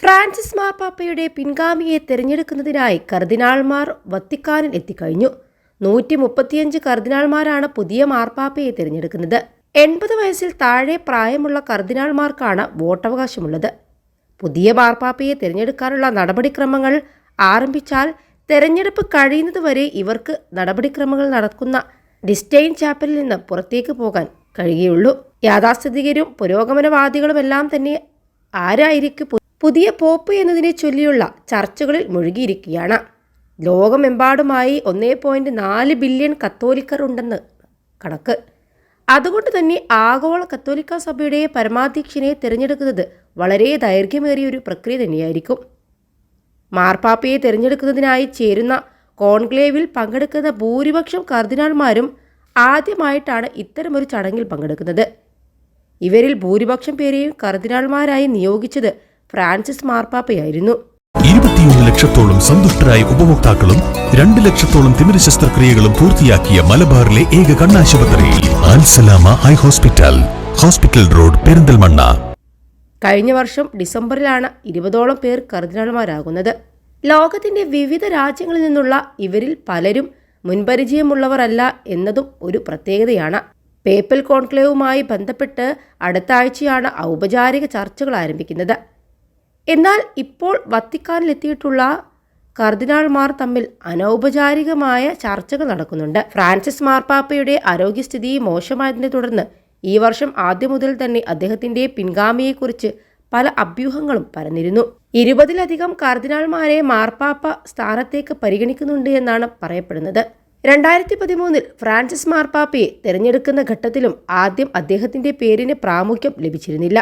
Francis മാർപ്പാപ്പയുടെ പിൻഗാമിയെ തിരഞ്ഞെടുക്കുന്നതിനായി കർദിനാൾമാർ വത്തിക്കാനിൽ എത്തിക്കഴിഞ്ഞു. നൂറ്റി മുപ്പത്തിയഞ്ച് കർദിനാൾമാരാണ് പുതിയ മാർപ്പാപ്പയെ തിരഞ്ഞെടുക്കുന്നത്. എൺപത് വയസ്സിൽ താഴെ പ്രായമുള്ള കർദിനാൾമാർക്കാണ് വോട്ടവകാശമുള്ളത്. പുതിയ മാർപ്പാപ്പയെ തിരഞ്ഞെടുക്കാനുള്ള നടപടിക്രമങ്ങൾ ആരംഭിച്ചാൽ തെരഞ്ഞെടുപ്പ് കഴിയുന്നതുവരെ ഇവർക്ക് നടപടിക്രമങ്ങൾ നടക്കുന്ന ഡിസ്റ്റൈൻ ചാപ്പലിൽ നിന്ന് പുറത്തേക്ക് പോകാൻ കഴിയുകയുള്ളൂ. യാഥാസ്ഥിതികരും പുരോഗമനവാദികളുമെല്ലാം തന്നെ ആരായിരിക്കും പുതിയ പോപ്പ് എന്നതിനെ ചൊല്ലിയുള്ള ചർച്ചകളിൽ മുഴുകിയിരിക്കുകയാണ്. ലോകമെമ്പാടുമായി ഒന്നേ പോയിന്റ് നാല് ബില്യൺ കത്തോലിക്കർ ഉണ്ടെന്ന് കണക്ക്. അതുകൊണ്ട് തന്നെ ആഗോള കത്തോലിക്ക സഭയുടെ പരമാധ്യക്ഷനെ തിരഞ്ഞെടുക്കുന്നത് വളരെ ദൈർഘ്യമേറിയ ഒരു പ്രക്രിയ തന്നെയായിരിക്കും. മാർപ്പാപ്പയെ തിരഞ്ഞെടുക്കുന്നതിനായി ചേരുന്ന കോൺക്ലേവിൽ പങ്കെടുക്കുന്ന ഭൂരിപക്ഷം കർദിനാൾമാരും ആദ്യമായിട്ടാണ് ഇത്തരമൊരു ചടങ്ങിൽ പങ്കെടുക്കുന്നത്. ഇവരിൽ ഭൂരിപക്ഷം പേരെയും കർദിനാൾമാരായി നിയോഗിച്ചത് ഫ്രാൻസിസ് മാർപ്പാപ്പയായിരുന്നു. ഇരുപത്തിയൊന്ന് ലക്ഷത്തോളം സന്തുഷ്ടരായ ഉപഭോക്താക്കളും രണ്ട് ലക്ഷത്തോളം തിമിര ശസ്ത്രക്രിയകളും പൂർത്തിയാക്കിയ മലബാറിലെ ഏക കണ്ണാശുപത്രി Al Salama eye hospital hospital road Perinthalmanna. കഴിഞ്ഞ വർഷം ഡിസംബറിലാണ് ഇരുപതോളം പേർ കർദിനാൾമാരാകുന്നത്. ലോകത്തിന്റെ വിവിധ രാജ്യങ്ങളിൽ നിന്നുള്ള ഇവരിൽ പലരും മുൻപരിചയമുള്ളവരല്ല എന്നതും ഒരു പ്രത്യേകതയാണ്. പേപ്പൽ കോൺക്ലേവുമായി ബന്ധപ്പെട്ട് അടുത്ത ആഴ്ചയാണ് ഔപചാരിക ചർച്ചകൾ ആരംഭിക്കുന്നത്. എന്നാൽ ഇപ്പോൾ വത്തിക്കാനിലെത്തിയിട്ടുള്ള കർദിനാൾമാർ തമ്മിൽ അനൗപചാരികമായ ചർച്ചകൾ നടക്കുന്നുണ്ട്. ഫ്രാൻസിസ് മാർപ്പാപ്പയുടെ ആരോഗ്യസ്ഥിതി മോശമായതിനെ തുടർന്ന് ഈ വർഷം ആദ്യം മുതൽ തന്നെ അദ്ദേഹത്തിന്റെ പിൻഗാമിയെക്കുറിച്ച് പല അഭ്യൂഹങ്ങളും പരന്നിരുന്നു. ഇരുപതിലധികം കർദിനാൾമാരെ മാർപ്പാപ്പ സ്ഥാനത്തേക്ക് പരിഗണിക്കുന്നുണ്ട് എന്നാണ് പറയപ്പെടുന്നത്. രണ്ടായിരത്തി പതിമൂന്നിൽ ഫ്രാൻസിസ് മാർപ്പാപ്പയെ തിരഞ്ഞെടുക്കുന്ന ഘട്ടത്തിലും ആദ്യം അദ്ദേഹത്തിന്റെ പേരിന് പ്രാമുഖ്യം ലഭിച്ചിരുന്നില്ല.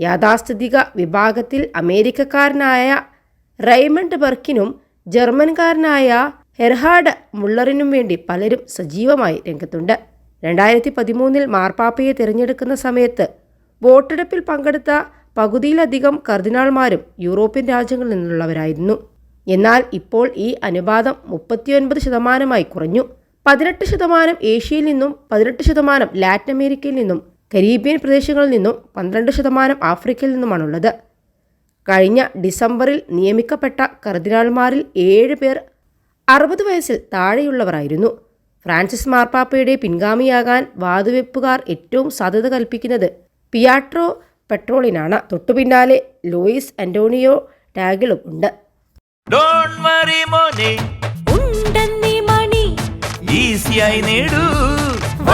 യാഥാസ്ഥിതിക വിഭാഗത്തിൽ അമേരിക്കക്കാരനായ റൈമണ്ട് ബർക്കിനും ജർമ്മൻകാരനായ ഹെർഹാഡ് മുള്ളറിനും വേണ്ടി പലരും സജീവമായി രംഗത്തുണ്ട്. രണ്ടായിരത്തി പതിമൂന്നിൽ മാർപ്പാപ്പയെ തിരഞ്ഞെടുക്കുന്ന സമയത്ത് വോട്ടെടുപ്പിൽ പങ്കെടുത്ത പകുതിയിലധികം കർദിനാൾമാരും യൂറോപ്യൻ രാജ്യങ്ങളിൽ നിന്നുള്ളവരായിരുന്നു. എന്നാൽ ഇപ്പോൾ ഈ അനുപാതം മുപ്പത്തിയൊൻപത് ശതമാനമായി കുറഞ്ഞു. പതിനെട്ട് ശതമാനം ഏഷ്യയിൽ നിന്നും പതിനെട്ട് ശതമാനം ലാറ്റിൻ അമേരിക്കയിൽ നിന്നും കരീബിയൻ പ്രദേശങ്ങളിൽ നിന്നും പന്ത്രണ്ട് ശതമാനം ആഫ്രിക്കയിൽ നിന്നുമാണുള്ളത്. കഴിഞ്ഞ ഡിസംബറിൽ നിയമിക്കപ്പെട്ട കർദിനാൾമാരിൽ ഏഴ് പേർ അറുപത് വയസ്സിൽ താഴെയുള്ളവരായിരുന്നു. ഫ്രാൻസിസ് മാർപ്പാപ്പയുടെ പിൻഗാമിയാകാൻ വാതുവെപ്പുകാർ ഏറ്റവും സാധ്യത കൽപ്പിക്കുന്നത് പിയാട്രോ പെട്രോളിനാണ്. തൊട്ടുപിന്നാലെ ലൂയിസ് അന്റോണിയോ ടാഗിളും ഉണ്ട്. ഡോൺ മറി മോനെ. ഉണ്ടെന്നീ മണി. ഈസിയായി നേടൂ.